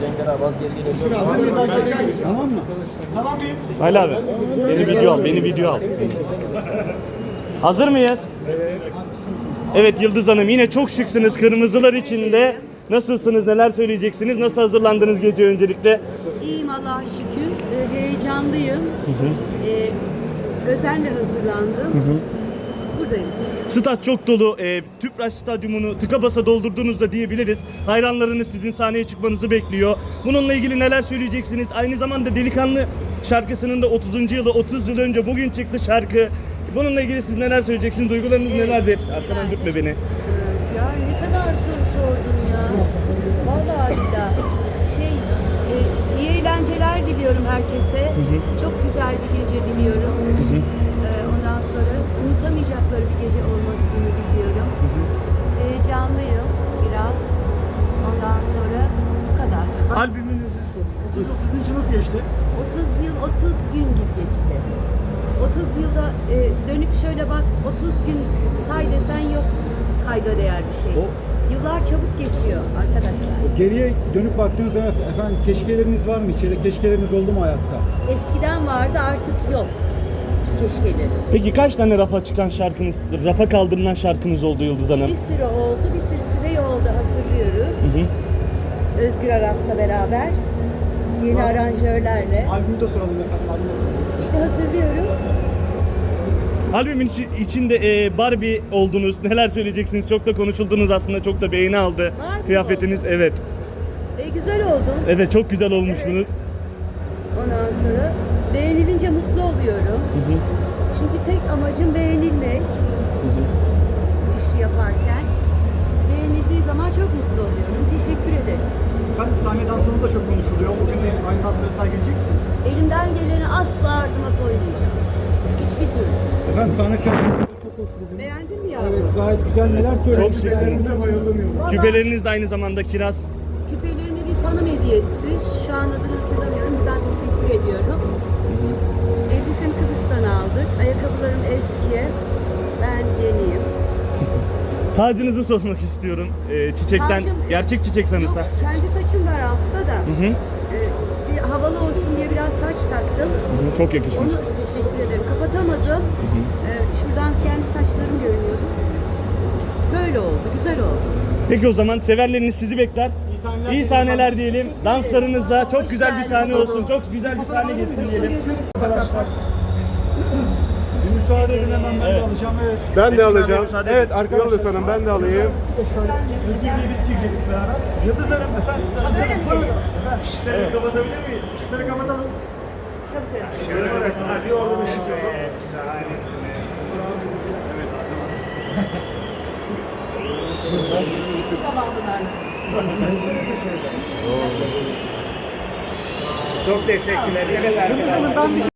Cengiz abi az geri geliyor. Tamam mı? İsmail abi beni video al, beni video al. Hazır mıyız? Evet Yıldız Hanım yine çok şıksınız kırmızılar içinde. Nasılsınız, neler söyleyeceksiniz, nasıl hazırlandınız gece öncelikle? İyiyim Allah'a şükür. Ee, heyecanlıyım. Ee, özenle hazırlandım. Buradayım. Stat çok dolu. E, Tüpraş Stadyumunu tıka basa doldurdunuz da diyebiliriz. Hayranlarınız sizin sahneye çıkmanızı bekliyor. Bununla ilgili neler söyleyeceksiniz? Aynı zamanda Delikanlı şarkısının da 30. yılı 30 yıl önce bugün çıktı şarkı. Bununla ilgili siz neler söyleyeceksiniz? Duygularınız nelerdir? Arkadan dürtme beni. Ya ne kadar soru sordun ya. Vallahi billahi. Şey, e, iyi eğlenceler diliyorum herkese. Çok güzel bir gece diliyorum. Ee, ondan sonra unutamayacakları bir gece olmasını diliyorum. Heyecanlıyım biraz. Ondan sonra bu kadar. Albümünüzü 30 yıl sizin için nasıl geçti? 30 yıl 30 gün gibi geçti. 30 yılda e, dönüp şöyle bak 30 gün say desen yok kayda değer bir şey. O- Yıllar çabuk geçiyor arkadaşlar. Geriye dönüp baktığınız zaman efendim keşkeleriniz var mı içeride? Keşkeleriniz oldu mu hayatta? Eskiden vardı artık yok. Keşkeleri. Peki kaç tane rafa çıkan şarkınız, rafa kaldırılan şarkınız oldu Yıldız Hanım? Bir sürü oldu, bir sürüsü de yolda hazırlıyoruz. Hı hı. Özgür Aras'la beraber. Yeni aranjörlerle. Albümü de soralım efendim. Albüm nasıl? İşte hazırlıyoruz. Albümün içi- içinde e, Barbie oldunuz. Neler söyleyeceksiniz? Çok da konuşuldunuz aslında. Çok da beğeni aldı. Barbie Kıyafetiniz evet. E, güzel oldu. Evet çok güzel olmuşsunuz. Ondan sonra beğenilince mutlu oluyorum. Hı hı. Çünkü tek amacım beğenilmek. Bu işi yaparken. Beğenildiği zaman çok mutlu oluyorum. Teşekkür ederim. Efendim sahne dansınız da çok konuşuluyor. Bugün de aynı dansları sergileyecek misiniz? Elimden geleni asla ardıma koymayacağım. Hiçbir türlü. Efendim sahne kıyafetiniz çok hoş bugün. Beğendin mi Evet yavrum? gayet güzel neler söylediniz? Çok şıksınız. Küpeleriniz de aynı zamanda kiraz. Küpelerimi bir fanım hediye etti. Şu an Tacınızı sormak istiyorum. E, çiçekten, Tacım- gerçek çiçek sanırsam. Yok, kendi saçım var altta da. Hı hı. Ee, bir havalı olsun diye biraz saç taktım. Hı, Çok yakışmış. Onu teşekkür ederim. Kapatamadım. Ee, şuradan kendi saçlarım görünüyordu. Böyle oldu. Güzel oldu. Peki o zaman severleriniz sizi bekler. sahneler İyi sahneler diyelim. Danslarınızda çok Hoş güzel bir geldiniz. sahne olsun. Çok güzel bir sahne geçsin diyelim. Arkadaşlar. Müsaade edin hemen ben de Evet. alacağım. Evet. Ben de alacağım. Evet arkadaşlar. Yıldız Hanım ben de alayım. De şöyle Özgür Bey biz çekecekmiş beraber. Yıldız Hanım efendim. Böyle mi geliyor? Işıkları kapatabilir miyiz? Işıkları kapatalım. Yap. Evet, bir oradan ışık yapalım. Çok teşekkürler. Yıldız Hanım ben bir